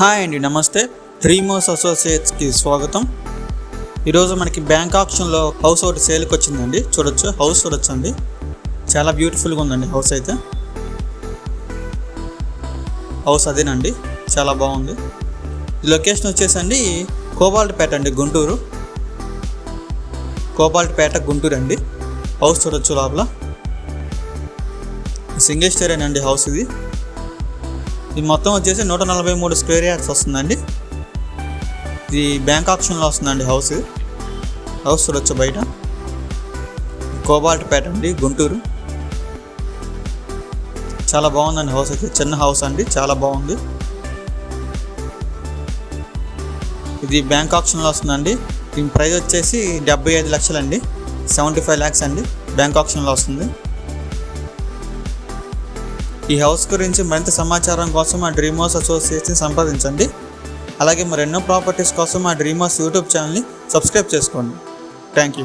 Hi అండి నమస్తే. డ్రీమోస్ అసోసియేట్స్కి స్వాగతం. ఈరోజు మనకి బ్యాంక్ ఆప్షన్లో హౌస్ ఒకటి సేల్కి వచ్చిందండి. చూడొచ్చు హౌస్ చూడొచ్చండి. చాలా బ్యూటిఫుల్గా ఉందండి హౌస్ అయితే. హౌస్ అదేనండి చాలా బాగుంది. ఈ లొకేషన్ వచ్చేసండి కోబాల్ట్పేట అండి గుంటూరు. కోబాల్ట్పేట గుంటూరు అండి. హౌస్ చూడొచ్చు లోపల. సింగిల్ స్టేర్ అండి హౌస్ ఇది. ఇది మొత్తం వచ్చేసి నూట నలభై మూడు స్క్వేర్ యార్డ్స్ వస్తుందండి. ఇది బ్యాంక్ ఆప్షన్లో వస్తుందండి హౌస్. హౌస్ చూడొచ్చు బయట. కోబాల్ట్పేట అండి గుంటూరు. చాలా బాగుందండి హౌస్ అయితే. చిన్న హౌస్ అండి చాలా బాగుంది. ఇది బ్యాంక్ ఆప్షన్లో వస్తుందండి. దీని ప్రైస్ వచ్చేసి డెబ్బై ఐదు లక్షలండి. సెవెంటీ ఫైవ్ ల్యాక్స్ అండి. బ్యాంక్ ఆప్షన్లో వస్తుంది. ఈ హౌస్ గురించి మరింత సమాచారం కోసం మా డ్రీమ్ హౌస్ అసోసియేషన్ సంప్రదించండి. అలాగే మరెన్నో ప్రాపర్టీస్ కోసం మా డ్రీమ్ హౌస్ యూట్యూబ్ ఛానల్ని సబ్స్క్రైబ్ చేసుకోండి. Thank you